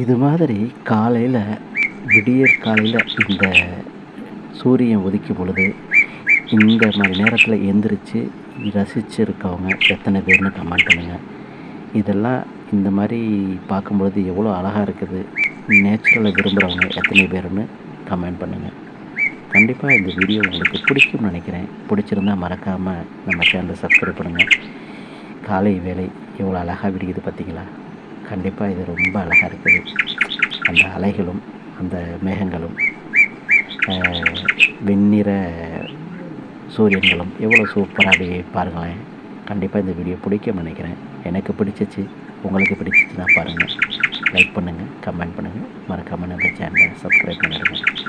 இது மாதிரி காலையில் விடியற் காலையில் இந்த சூரியன் உதிக்கும் பொழுது இந்த மாதிரி நேரத்தில் எந்திரிச்சு ரசிச்சிருக்கவங்க எத்தனை பேர்னு கமெண்ட் பண்ணுங்கள் இதெல்லாம் இந்த மாதிரி பார்க்கும்பொழுது எவ்வளோ அழகாக இருக்குது. நேச்சுரலை விரும்புகிறவங்க எத்தனை பேருன்னு கமெண்ட் பண்ணுங்கள் கண்டிப்பாக இந்த வீடியோ உங்களுக்கு பிடிக்கும்னு நினைக்கிறேன். பிடிச்சிருந்தா மறக்காமல் நம்ம சேனலை சப்ஸ்கிரைப் பண்ணுங்கள் காலை வேலை எவ்வளோ அழகாக விடிக்குது பார்த்தீங்களா? கண்டிப்பாக இது ரொம்ப அழகாக இருக்குது. அந்த அலைகளும் அந்த மேகங்களும் வெண்ணிற சூரியன்களும் எவ்வளோ சூப்பராக பாருங்களேன். கண்டிப்பாக இந்த வீடியோ பிடிக்கும் நினைக்கிறேன். எனக்கு பிடிச்சிச்சு உங்களுக்கு பிடிச்சிச்சுன்னா பாருங்கள் லைக் பண்ணுங்கள் கமெண்ட் பண்ணுங்கள் மறக்காமல் நம்ம சேனலை சப்ஸ்கிரைப் பண்ணிடுங்க.